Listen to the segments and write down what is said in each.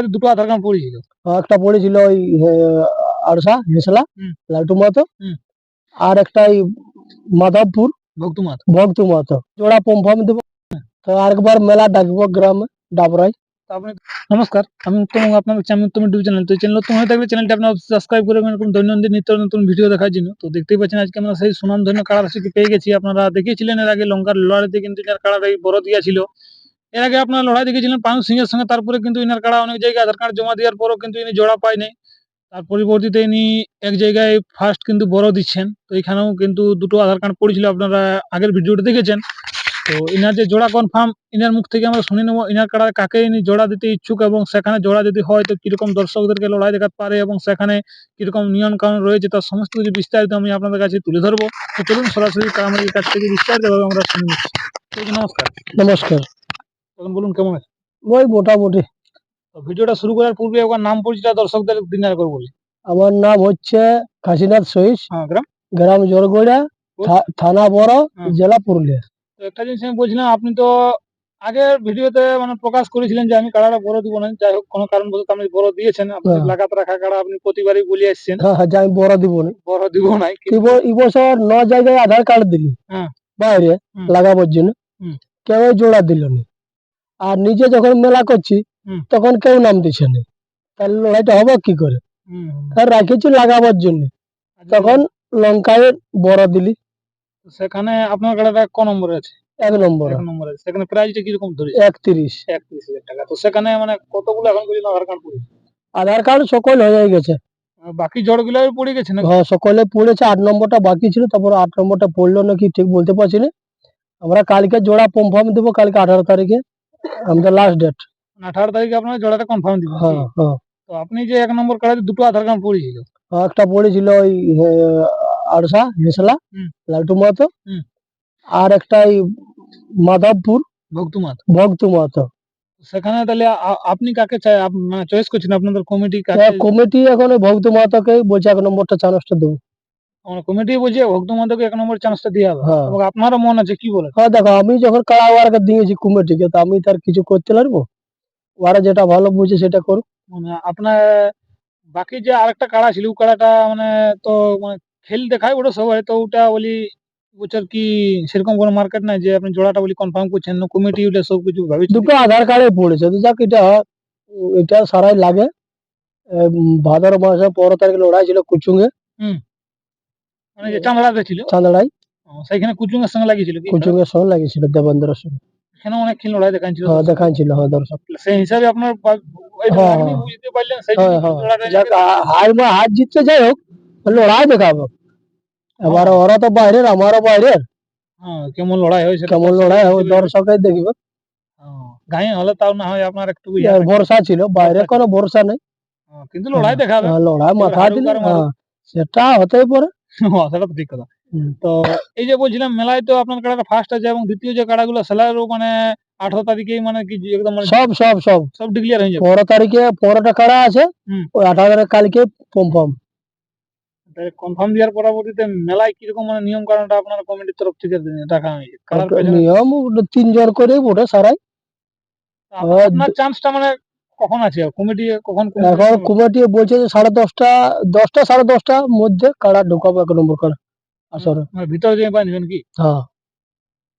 কাছে দুটো আধার কার্ড পড়েছিল একটা পড়েছিল ওই আড়সা হেসলা হুম। লালটু আর একটা এই মাধবপুর ভক্তমাত ভক্ত মাহাতো। জোড়া পম্পাম দেবো। তো আরেকবার মেলা ডাকবো গ্রামে ডাবরাই নমস্কার আমি উত্তম আপনার আমি উত্তম ইউটিউব চ্যানেল। তো চ্যানেল হয়ে থাকলে চ্যানেলটি আপনার সাবস্ক্রাইব করে এরকম দৈনন্দিন নিত্য নতুন ভিডিও দেখার জন্য। তো দেখতেই পাচ্ছেন আজকে আমরা সেই সুনাম ধন্য কাড়া রাশিকে পেয়ে গেছি। আপনারা দেখেছিলেন এর আগে লঙ্কার লড়াইতে কিন্তু কাড়াটা এই বড় দিয়েছিল এর আগে আপনারা লড়াই দেখেছিলেন পানু সিংহের সঙ্গে, তারপরে কিন্তু ইনার কাড়া অনেক জায়গায় আধার কার্ড জমা দেওয়ার পরও কিন্তু ইনি জোড়া পায় নাই তার পরিবর্তিতে ইনি এক জায়গায় ফার্স্ট কিন্তু বড় দিচ্ছেন। তো এখানেও কিন্তু দুটো আধার কার্ড পড়েছিল, আপনারা আগের ভিডিওটা দেখেছেন। তো ইনার যে জোড়া কনফার্ম ইনার মুখ থেকে আমরা শুনে নেব ইনার কাড়া কাকে ইনি জোড়া দিতে ইচ্ছুক এবং সেখানে জোড়া যদি হয়, তো কীরকম দর্শকদেরকে লড়াই দেখাতে পারে এবং সেখানে কীরকম নিয়ম কানুন রয়েছে, তার সমস্ত কিছু বিস্তারিত আমি আপনাদের কাছে তুলে ধরবো। তো চলুন সরাসরি আমাদের কাছ থেকে বিস্তারিত ভাবে আমরা শুনে নিচ্ছি। নমস্কার। নমস্কার। বলুন কেমন আছে ওই মোটামুটি। ভিডিওটা শুরু করার পূর্বে একবার নাম পরিচয় দর্শকদের ডিনার করে বলি। আমার নাম হচ্ছে কাশীনাথ সহিস হ্যাঁ গ্রাম? গ্রাম জোরগড়া থানা বড় হুম। জেলা পুরুলিয়া। তো একটা জিনিস আমি বলছিলাম আপনি তো আগের ভিডিওতে মানে প্রকাশ করেছিলেন যে আমি কাড়াটা বড় দিব না যাই হোক কোনো কারণবশত আপনি বড় দিয়েছেন আপনি হ্যাঁ। লাগাত রাখা কাড়া আপনি প্রতিবারই বলে আসছেন। হ্যাঁ হ্যাঁ বড় দিব না। বড় দিব নাই কিন্তু এব- এবছর ন জায়গায় আধার কার্ড দিলি। হ্যাঁ। বাইরে। লাগাবার জন্য। কেউ জোড়া দিল না। আর নিজে যখন মেলা করছি তখন কেউ নাম দিচ্ছে না। তাহলে লড়াইটা হবে কি করে। আর রাখেছি লাগাবার জন্য। তখন লঙ্কায় বড় দিলি। সেখানে আপনার কাড়াটা ক নম্বরে আছে? এক নম্বর। এক নম্বরে। আছে সেখানে প্রাইসটা কীরকম ধরে একত্রিশ। একত্রিশ হাজার টাকা। তো সেখানে মানে কতগুলো এখন পর্যন্ত আধার কার্ড পড়েছে? আধার কার্ড সকল হয়ে গেছে। বাকি জড়গুলো পড়ে গেছে না হ্যাঁ সকলে পড়েছে। আট নম্বরটা বাকি ছিল তারপর আট নম্বরটা পড়ল নাকি ঠিক বলতে পারছি না। আমরা কালকে জোড়া কনফার্ম দেবো কালকে আঠারো তারিখে। আমাদের লাস্ট ডেট আঠারো তারিখে আপনার জোড়াটা কনফার্ম দিবেন হ্যাঁ হ্যাঁ। তো আপনি যে এক নম্বর কার্ডে দুটো আধার কার্ড পড়েছিল একটা পড়েছিল ওই আড়সা হেসলা। লালটু হুম। আর একটা এই মাধবপুর। ভক্তমাত ভক্ত মাহাতো। সেখানে তাহলে আপনি কাকে চাই? মানে চয়েস করছেন আপনাদের কমিটি কমিটি এখন ওই ভক্ত মাহাতোকে বলছে এক নম্বরটা চানসটা দেবো। কমিটি বলছে ভক্তমাতকে এক নম্বর চান্সটা দিয়ে হবে। হ্যাঁ। এবং আপনারও মন আছে কি বলে? হ্যাঁ দেখো আমি যখন কাড়াওয়ারকে দিয়েছি কমিটিকে তো আমি তার কিছু করতে পারব? ওরা যেটা ভালো বুঝে সেটা করুক। মানে আপনার বাকি যে আরেকটা কাড়া ছিল কাড়াটা মানে তো মানে খেল দেখায় ওটা সবাই তো ওটা বলি বছর কি সেরকম কোনো মার্কেট নাই যে আপনি জোড়াটা বলি কনফার্ম করছেন না কমিটি ওটা সব কিছু দুটো আধার কার্ডে পড়েছে তো যাক এটা এটা সারাই লাগে। ভাদর মাসে পনেরো তারিখে লড়াই ছিল কুচুঙ্গে। মানে যে চাঁদড়াতে ছিল চাঁদড়াই সেইখানে কুচুঙের সঙ্গে লাগিয়েছিল কুচুঙ্গের সঙ্গে লাগিয়েছিল দেবেন্দ্র সঙ্গে। এখানে অনেক খেল লড়াই দেখাচ্ছিল হ্যাঁ দেখাচ্ছিল হ্যাঁ দর্শক। সেই হিসাবে আপনার বা- ওই হ্যাঁ, আপনি হ্যাঁ। বুঝতে পারলেন সেই হ্যাঁ জন্য হ্যাঁ। জোড়াটা যাক নিয়ে আ- হার বা হার জিততে যাই হোক লড়াই দেখাবো। এবার হ্যাঁ। ওরা তো বাইরের আমারও বাইরের। হ্যাঁ, কেমন লড়াই হয় সেটা কেমন লড়াই হবে দর্শকে দেখবে। হ্যাঁ, গাঁয়ে হলে তাও না হয় আপনার একটু ইয়ে থাকে। ভরসা ছিল বাইরে কোনো ভরসা নেই। হ্যাঁ, কিন্তু লড়াই দেখাবে। হ্যাঁ, লড়াই মাথা দিলে। হ্যাঁ সেটা হতেই পারে। হ্যাঁ, সেটা তো ঠিক কথা। তো এই যে বলছিলাম মেলায় তো আপনার কাড়াটা ফার্স্ট আছে এবং দ্বিতীয় যে কাড়াগুলো সেলারও মানে আঠারো তারিখেই মানে কি একদম মানে সব সব সব। সব ডিক্লিয়ার হয়ে যাবে। পনেরো তারিখে পনেরোটা কাড়া আছে। ওই আঠারো তারিখ কালকে কনফার্ম কনফার্ম দেওয়ার পরবর্তীতে মেলায় কীরকম মানে নিয়ম কারণটা আপনার কমিটির তরফ থেকে রাখা হয়েছে? নিয়ম তিনজন করে ওটা সারাই। আপনার চান্সটা মানে কখন আছে? কমিটি কখন এখন? কমিটি বলছে যে সাড়ে দশটা দশটা সাড়ে দশটার মধ্যে কারা ঢুকাবো এক নম্বর কাড়া আসরে মানে ভিতরে যে বাঁধবেন কি? হ্যাঁ।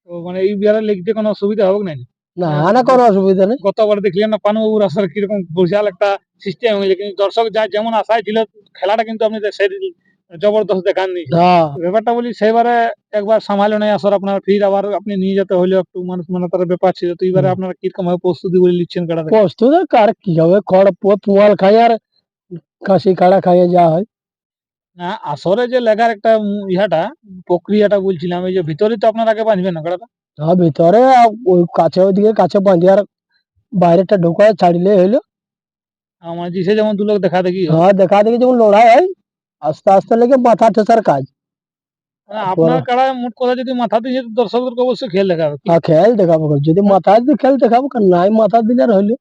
তো মানে এই বিয়ারে লিখতে কোনো অসুবিধা হবে না না না কোনো অসুবিধা নেই। গতবার দেখলেন না পানুবাবুর আসার কীরকম বিশাল একটা সিস্টেম হয়েছে কিন্তু দর্শক যা যেমন আশায় ছিল খেলাটা কিন্তু আপনি সেই জবরদস্ত দেখাননি হ্যাঁ। ব্যাপারটা বলি সেবারে একবার সামালো নাই আসার আপনার ফির আবার আপনি নিয়ে যেতে হইল একটু মানুষ মানে তার ব্যাপার ছিল তো এবারে আপনারা কীরকম ভাবে প্রস্তুতি বলে নিচ্ছেন কাটা প্রস্তুত কার কি হবে খড় পুয়াল খাই আর কাশি কাড়া খাইয়ে যা হয়। না আসরে যে লেখার একটা ইহাটা প্রক্রিয়াটা বলছিলাম এই যে ভিতরে তো আপনার আগে বাঁধবেন না কাটাটা হ্যাঁ ভিতরে ওই কাছে ওইদিকে কাছে বাঁধি আর বাইরেটা ঢুকায় ছাড়লে হইল। আমার জিসে যেমন দু লোক দেখা দেখি। হ্যাঁ দেখা দেখি যখন লড়াই হয় আস্তে আস্তে লেগে মাথা ঠেসার কাজ। আপনার মোট কথা যদি মাথা দিয়ে দর্শকদেরকে অবশ্যই খেল দেখাবে। কি খেল দেখাবো। যদি মাথা দিয়ে খেল দেখাবো কারণ নাই মাথা দিলে আর হইল।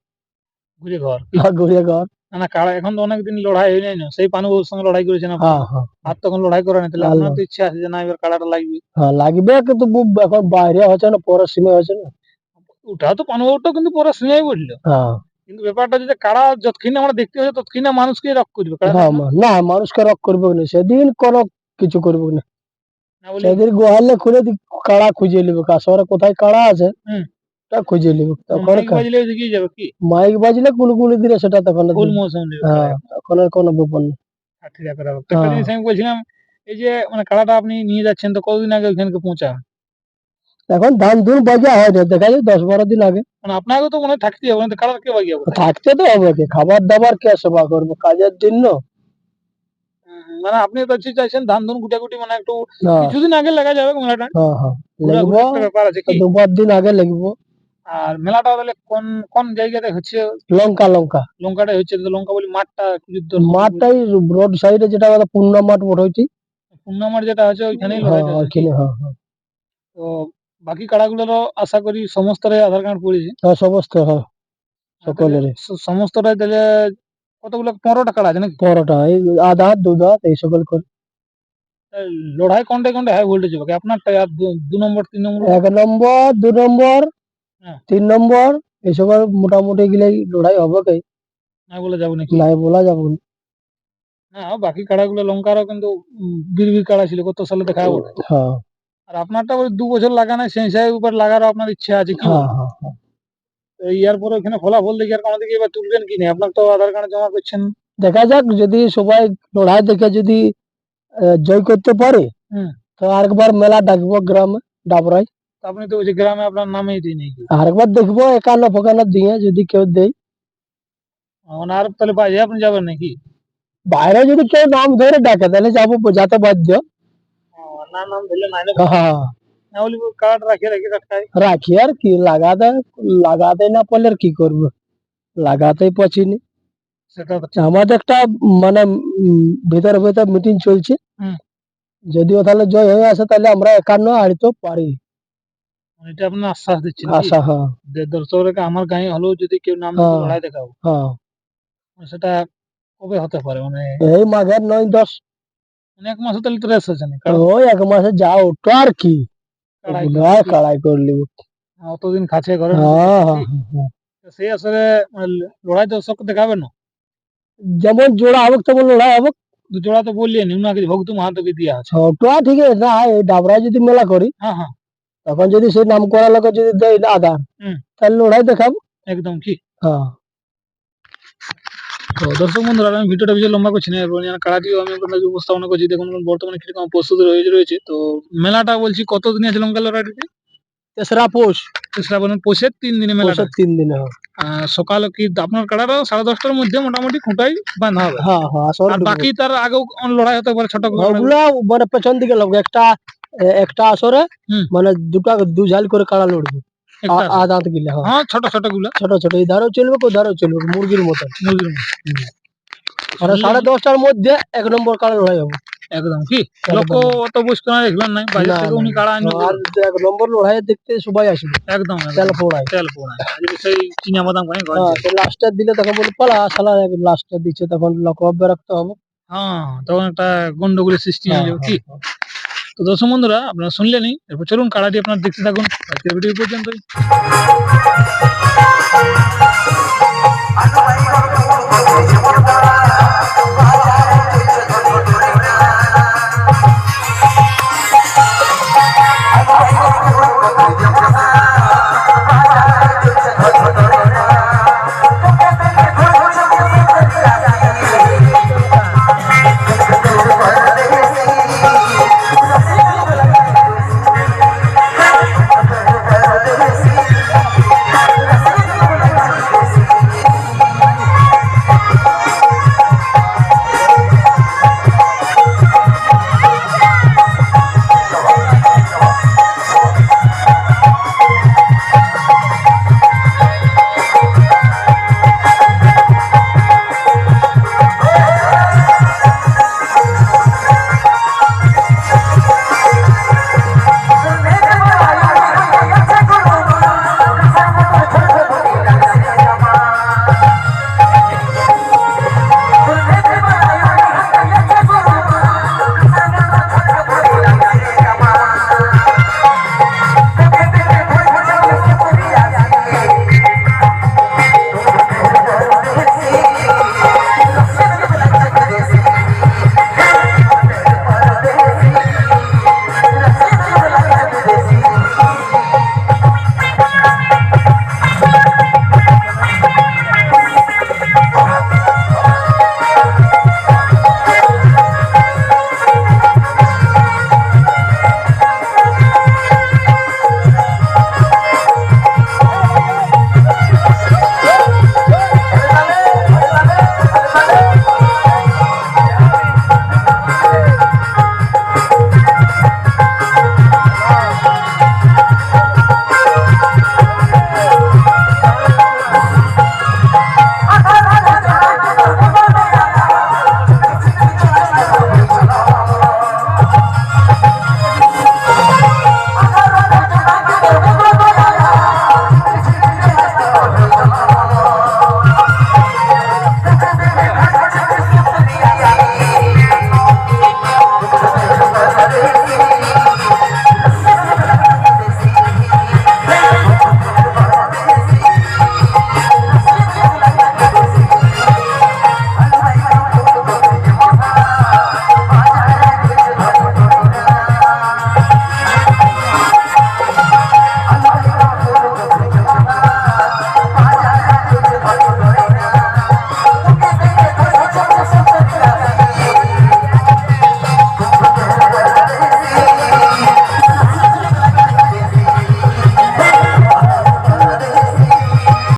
ঘুরে ঘর ঘুরে ঘর না না কাড়া এখন তো অনেকদিন লড়াই হয় নাই না সেই সঙ্গে লড়াই করেছেন হ্যাঁ হ্যাঁ। আর তখন লড়াই করে না তাহলে ভালো। আপনার তো ইচ্ছা আছে যে না এবার কাড়াটা লাগবে। হ্যাঁ লাগবে কিন্তু এখন বাইরে হচ্ছে না পরের সীমা হচ্ছে না। ওটা তো পানুবাবুটাও কিন্তু পরে শুনেই বলল হ্যাঁ। কিন্তু ব্যাপারটা হচ্ছে যে কারা যতক্ষণ আমরা দেখতে পাচ্ছি ততক্ষণ মানুষকে রক করবে না মানুষকে রক করবে না সেদিন কোন কিছু করবে না। সেদিন গোহালে খুলে কাড়া খুঁজে নিবে কাশরে কোথায় কাড়া আছে তা খুঁজে নিবে। তখন মাইক বাজলে যাবে মাইক বাজলে কুলকুলি দিলে সেটা তখন হ্যাঁ তখন আর কোনো ব্যাপার নেই। হ্যাঁ, ঠিক আছে আমি বলছিলাম এই যে মানে কাড়াটা আপনি নিয়ে যাচ্ছেন তো কতদিন আগে ওখানে পৌঁছা? এখন ধান ধুন বাজা হয় না দেখা যায় দশ বারো দিন আগে। মানে আপনাকে তো মনে হয় থাকতে হবে কে বাগিয়ে থাকতে তো হবে কি খাবার দাবার কে সেবা করবে কাজের জন্য? মানে আপনি তো চাইছেন ধান ধুন গুটাগুটি মানে একটু কিছুদিন আগে লাগা যাবে মেলাটা হ্যাঁ হ্যাঁ ব্যাপার আছে কি? দু পাঁচ দিন আগে লাগবো আর মেলাটা তাহলে কোন কোন জায়গাতে হচ্ছে? লঙ্কা লঙ্কা। লঙ্কাটা হচ্ছে লঙ্কা বলি মাঠটা তোর মাঠটাই রোড সাইডে যেটা পূর্ণা মাঠ বসাইছি পূর্ণামার যেটা আছে ওইখানেই হ্যাঁ। ওইখানে হ্যাঁ হ্যাঁ। তো বাকি কাড়াগুলোরও আশা করি সমস্তটাই আধার কার্ড পড়েছে। হ্যাঁ, সমস্ত হ্যাঁ সকলেরই। স- সমস্তটাই তাহলে কতগুলো পনেরোটা কাড়া আছে নাকি? পনেরোটা এই আধা দুধ এই সকল করে। লড়াই কোনটা কোনটা হাই ভোল্টেজ হবে? আপনারটা আর দু- নম্বর তিন নম্বর? এক নম্বর দু নম্বর হ্যাঁ। তিন নম্বর এই সকল মোটামুটি গিলাই লড়াই হবে কি? না বলে যাব নাকি? নাই বলা যাবে না। না বাকি কাড়াগুলো লঙ্কারও কিন্তু বীর বীর কাড়া ছিল কত সালে দেখা হ্যাঁ। আর আপনারটা ওই দু বছর লাগানো সেই হিসাবে উপর লাগারও আপনার ইচ্ছা আছে কি? হ্যাঁ হ্যাঁ হ্যাঁ। তো ইয়ার পরে ওখানে ফলাফল দেখি আর আমাদেরকে এবার তুলবেন কি না আপনার তো আধার কার্ড জমা করছেন। দেখা যাক যদি সবাই লড়াই দেখে যদি জয় করতে পারে। তো আরেকবার মেলা ডাকবো গ্রামে ডাবরাই। আপনি তো ওই গ্রামে আপনার নামেই দিই নাকি আরেকবার দেখব একান্ন ফোকান্ন দিয়ে যদি কেউ দেয়। আর তাহলে বাজে আপনি যাবেন নাকি? বাইরে যদি কেউ নাম ধরে ডাকে তাহলে যাব যাতে বাধ্য। ও, না নাম ধরলে নাই না হ্যাঁ না বলি কার্ড রাখে রাখে রাখাই রাখি আর কি লাগাতে লাগাতে না পারলে আর কি করব লাগাতেই পাচ্ছিনি সেটা তো আমাদের একটা মানে উম, ভিতরে ভিতরে মিটিং চলছে হুম। যদিও তাহলে জয় হয়ে আসে তাহলে আমরা একান্ন আড়িতে পারি মানে এটা আপনার আশ্বাস দিচ্ছেন কি? আশা হ্যাঁ যে দর্শকরা আমার গায়ে হলেও যদি কেউ নাম দিয়ে হ্যাঁ। লড়াই দেখাবো হ্যাঁ মানে সেটা কবে হতে পারে মানে এই মাঘের নয় দশ অনেক মাসে তাহলে তো রেস আছে না ওই এক মাসে যা ওটো আর কি? কাড়াই কাড়াই করলি। অতদিন কাছে ঘরে হ্যাঁ হ্যাঁ হ্যাঁ। সেই আসলে মানে লড়াই দর্শক দেখাবে না। যেমন জোড়া হবে তেমন লড়াই হবে দু জোড়া তো বললেন উনাকে ভক্ত মাহাতোকে দিয়া আছে। ছোট ঠিক আছে না এই ডাবরায় যদি মেলা করি হ্যাঁ হ্যাঁ। তখন যদি সেই নাম করা লোক যদি দেয় না আধার তাহলে লড়াই দেখাবো। একদম কি হ্যাঁ। তো দর্শক বন্ধুরা আমি ভিডিওটা বেশি লম্বা করছি না এবং কাড়াটিও আমি আপনাদের উপস্থাপনা করছি। দেখুন বর্তমানে কীরকম প্রস্তুতি রয়েছে রয়েছে। তো মেলাটা বলছি কতদিনে আছে লঙ্কা লড়াইটিতে? তেসরা পোষ। শ্রাবণ পোষের তিন দিনে মেলাটা। তিন দিনে হয়। সকাল কি আপনার কাড়াটা সাড়ে দশটার মধ্যে মোটামুটি খুঁটাই বাঁধা হবে। হ্যাঁ হ্যাঁ আর বাকি তার আগেও লড়াই হতে পারে ছোট মানে পেছন দিকে লাগবে একটা একটা আসরে। মানে দুটা দু ঝাল করে কাড়া লড়বে। গিলে হয়। ছোট ছোটগুলা। ছোট ছোট এই ধারেও চলবে কো ধারেও চলবে মুরগির মতো মুরগির মতো। সাড়ে দশটার মধ্যে এক নম্বর কাড়া লড়াই হবে। একদম কি? লোক অত বুঝতে না দেখবেন নাই বাজার থেকে উনি কাড়া আনবে আর এক নম্বর লড়াই দেখতে সবাই আসবে। একদম তেল পোড়ায় তেল পোড়া সেই চিনা বাদাম হ্যাঁ লাস্টার দিলে তখন বলে পালা শালা লাস্টার দিচ্ছে তখন লোক অব্য রাখতে হবে। হ্যাঁ তখন একটা গন্ডগোলের সৃষ্টি হয়ে যাবে কি? তো দর্শক বন্ধুরা, আপনারা শুনলেনি এরপর চলুন কাড়াটি আপনার দেখতে থাকুন। আজকের ভিডিও পর্যন্ত I'm